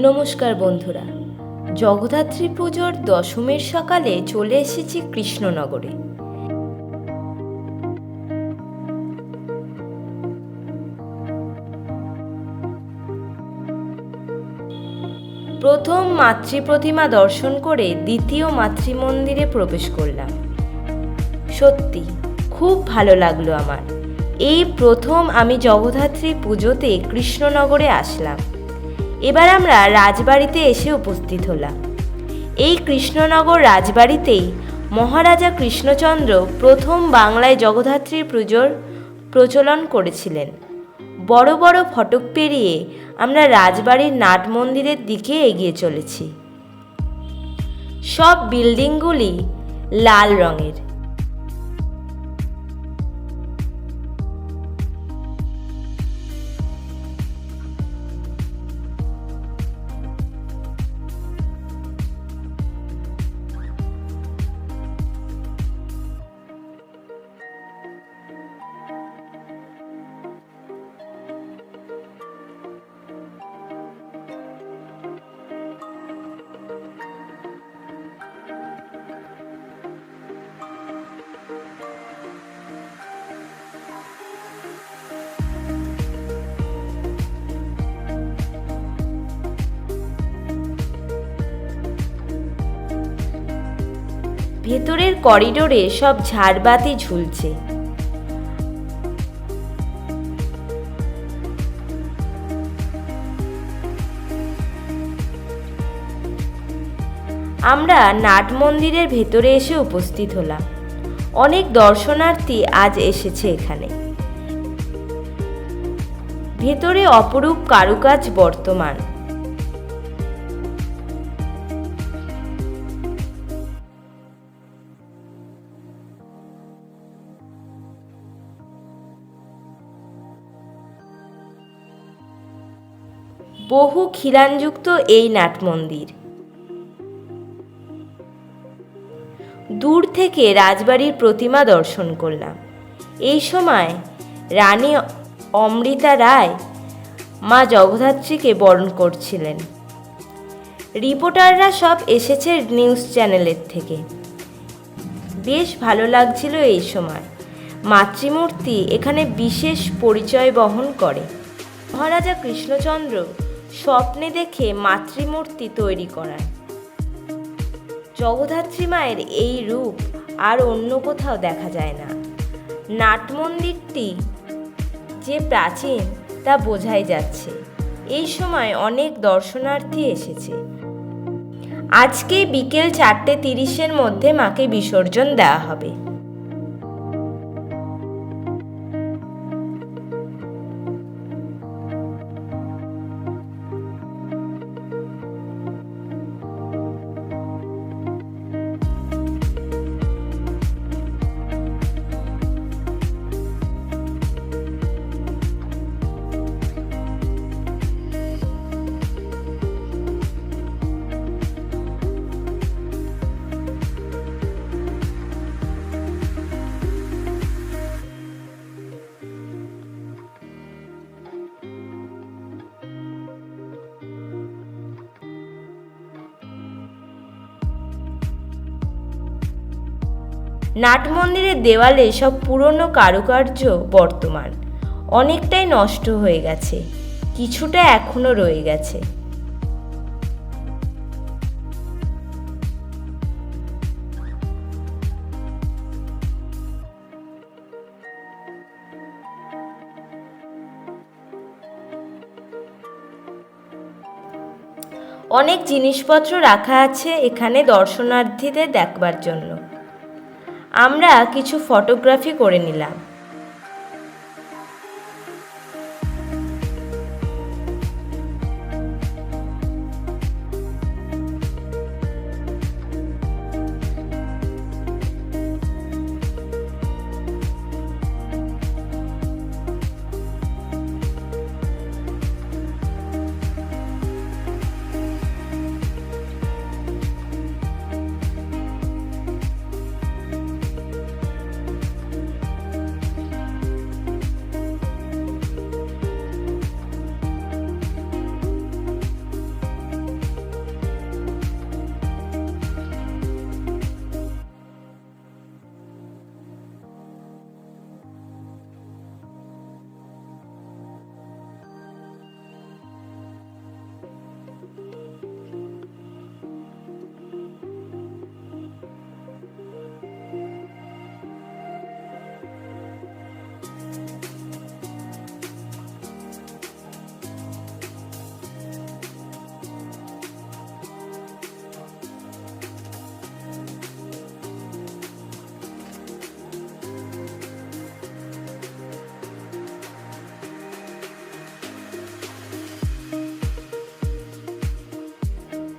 নমস্কার বন্ধুরা। জগদ্ধাত্রী পুজোর দশমীর সকালে চলে এসেছি কৃষ্ণনগরে। প্রথম মাতৃ প্রতিমা দর্শন করে দ্বিতীয় মাতৃ মন্দিরে প্রবেশ করলাম। সত্যি, খুব ভালো লাগল আমার। এই প্রথম আমি জগদ্ধাত্রী পুজোতে কৃষ্ণনগরে আসলাম। এবার আমরা রাজবাড়িতে এসে উপস্থিত হলাম। এই কৃষ্ণনগর রাজবাড়িতেই মহারাজা কৃষ্ণচন্দ্র প্রথম বাংলায় জগদ্ধাত্রীর পুজোর প্রচলন করেছিলেন। বড় বড় ফটক পেরিয়ে আমরা রাজবাড়ির নাট মন্দিরের দিকে এগিয়ে চলেছি। সব বিল্ডিংগুলি লাল রঙের। ভেতরের করিডোরে সব ঝাড়বাতি ঝুলছে। আমরা নাট মন্দিরের ভেতরে এসে উপস্থিত হলাম। অনেক দর্শনার্থী আজ এসেছে এখানে। ভেতরে অপরূপ কারুকাজ বর্তমান। বহু খিলানযুক্ত এই নাটমন্দির। দূর থেকে রাজবাড়ির প্রতিমা দর্শন করলাম। এই সময় রানী অমৃতা রায় মা জগদ্ধাত্রীকে বরণ করছিলেন। রিপোর্টাররা সব এসেছে নিউজ চ্যানেলের থেকে। বেশ ভালো লাগছিল এই সময়। মাতৃমূর্তি এখানে বিশেষ পরিচয় বহন করে। মহারাজা কৃষ্ণচন্দ্র স্বপ্নে দেখে মাতৃমূর্তি তৈরি করার। জগদ্ধাত্রী মায়ের এই রূপ আর অন্য কোথাও দেখা যায় না। নাট মন্দিরটি যে প্রাচীন তা বোঝাই যাচ্ছে। এই সময় অনেক দর্শনার্থী এসেছে। আজকে বিকেল চারটে তিরিশের মধ্যে মাকে বিসর্জন দেওয়া হবে। নাট মন্দিরের দেওয়ালে সব পুরনো কারুকার্য বর্তমান। অনেকটাই নষ্ট হয়ে গেছে, কিছুটা এখনও রয়ে গেছে। অনেক জিনিসপত্র রাখা আছে এখানে দর্শনার্থীদের দেখবার জন্য। আমরা কিছু ফটোগ্রাফি করে নিলাম।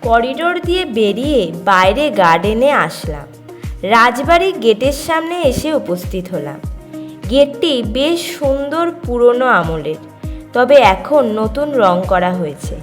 করিডোর দিয়ে বেরিয়ে বাইরে গার্ডেনে আসলাম। রাজবাড়ি গেটের সামনে এসে উপস্থিত হলাম। গেটটি বেশ সুন্দর পুরনো আমলের, তবে এখন নতুন রং করা হয়েছে।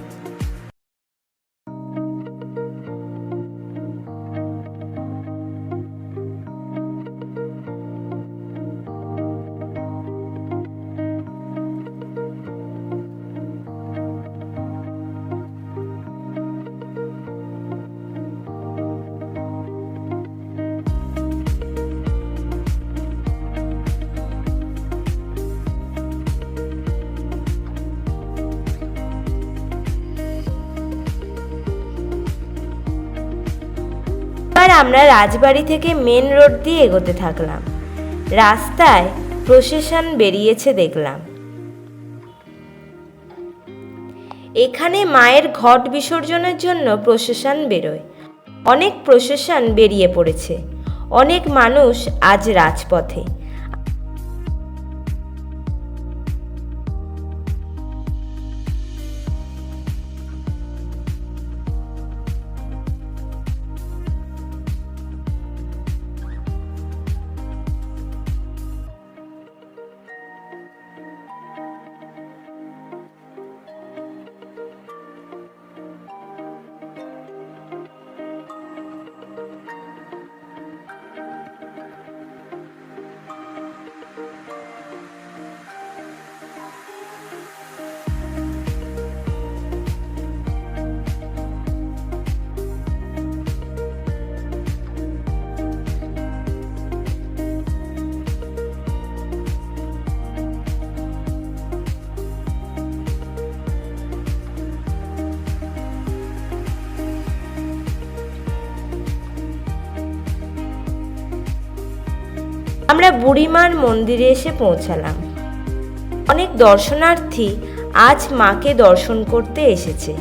এবার আমরা রাজবাড়ি থেকে মেন রোড দিয়ে এগোতে থাকলাম। রাস্তায় প্রসেশন বেরিয়েছে দেখলাম। এখানে মায়ের ঘট বিসর্জনের জন্য প্রসেশন বেরোয়। অনেক প্রসেশন বেরিয়ে পড়েছে। অনেক মানুষ আজ রাজপথে। আমরা বুড়িমার মন্দিরে এসে পৌঁছালাম। অনেক দর্শনার্থী আজ মাকে দর্শন করতে এসেছে।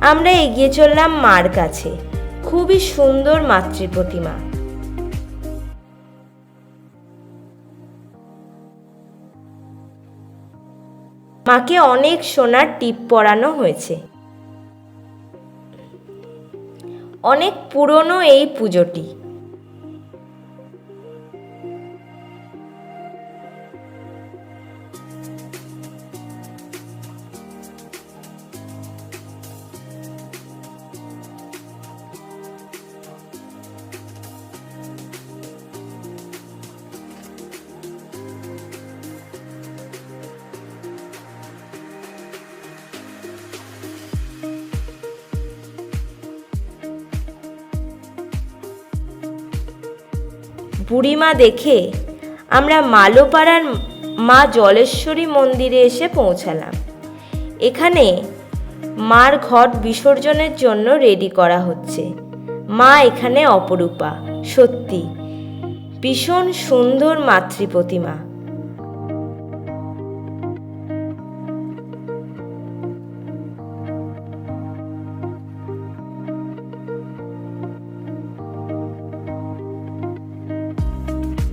আমরা এগিয়ে চললাম মার কাছে। খুবই সুন্দর মাতৃ প্রতিমা। মাকে অনেক সোনার টিপ পরানো হয়েছে। অনেক পুরনো এই পুজোটি। বুড়িমা দেখে আমরা মালোপাড়ার মা জলেশ্বরী মন্দিরে এসে পৌঁছালাম। এখানে মার ঘট বিসর্জনের জন্য রেডি করা হচ্ছে। মা এখানে অপরূপা, সত্যি। ভীষণ সুন্দর মাতৃ প্রতিমা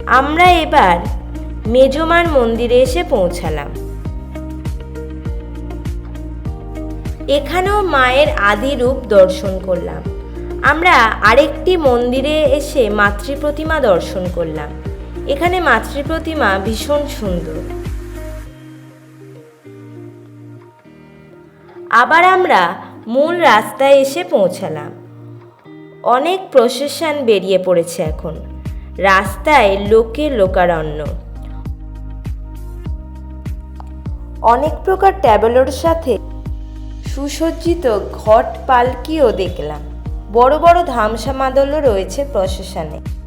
আমরা এবার মেজমার মন্দিরে এসে পৌঁছালাম। এখানেও মায়ের আদি রূপ দর্শন করলাম। আমরা আরেকটি মন্দিরে এসে মাতৃ প্রতিমা দর্শন করলাম। এখানে মাতৃ প্রতিমা ভীষণ সুন্দর। আবার আমরা মূল রাস্তায় এসে পৌঁছালাম। অনেক প্রসেশন বেরিয়ে পড়েছে এখন। রাস্তায় লোকে লোকারণ্য। অনেক প্রকার ট্যাবলোর সাথে সুসজ্জিত ঘট পালকিও দেখলাম। বড় বড় ধামসা মাদলও রয়েছে প্রশাসনে।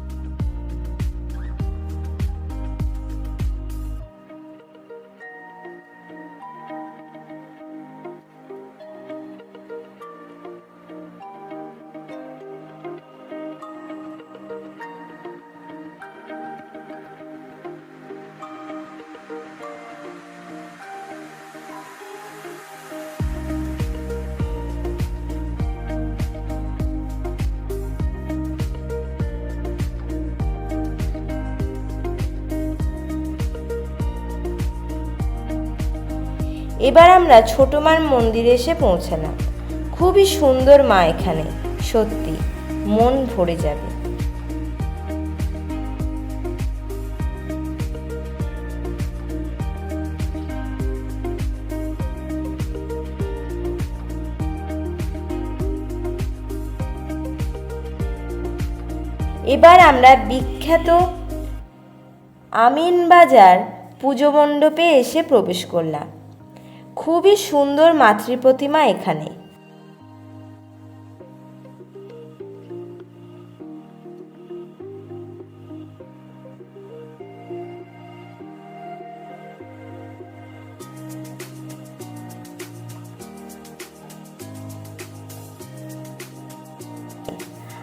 এবার আমরা ছোট মার মন্দিরে এসে পৌঁছালাম। খুবই সুন্দর মা এখানে, সত্যি, মন ভরে যাবে। এবার আমরা বিখ্যাত আমিনবাজার পুজো মণ্ডপে এসে প্রবেশ করলাম। খুবই সুন্দর মাতৃ প্রতিমা এখানে।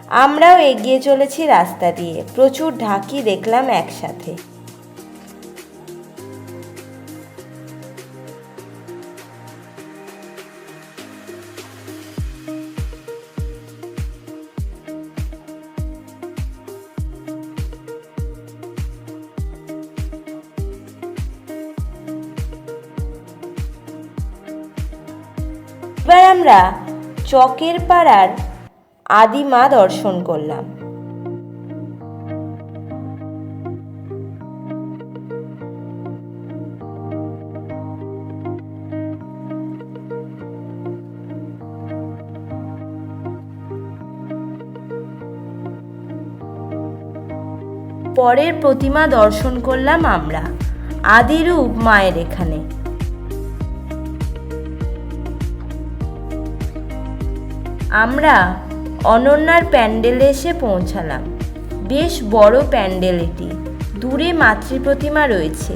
আমরাও এগিয়ে চলেছি রাস্তা দিয়ে। প্রচুর ঢাকি দেখলাম একসাথে। এবার আমরা চকের পাড়ার আদিমা দর্শন করলাম। পরের প্রতিমা দর্শন করলাম আমরা আদিরূপ মায়ের এখানে। আমরা অনন্যার প্যান্ডেলে এসে পৌঁছালাম। বেশ বড় প্যান্ডেল এটি। দূরে মাতৃ প্রতিমা রয়েছে।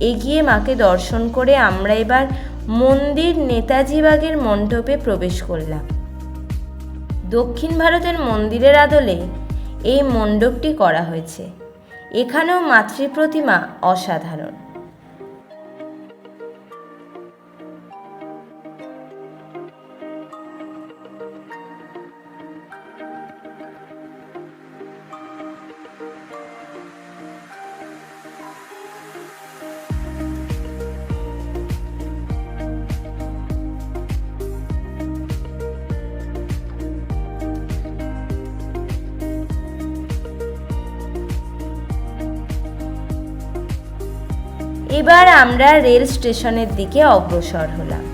এগিয়ে মাকে দর্শন করে আমরা এবার মন্দির নেতাজিবাগের মণ্ডপে প্রবেশ করলাম। দক্ষিণ ভারতের মন্দিরের আদলে এই মণ্ডপটি করা হয়েছে। এখানেও মাতৃ প্রতিমা অসাধারণ। এবার আমরা রেল স্টেশনের দিকে অগ্রসর হলাম।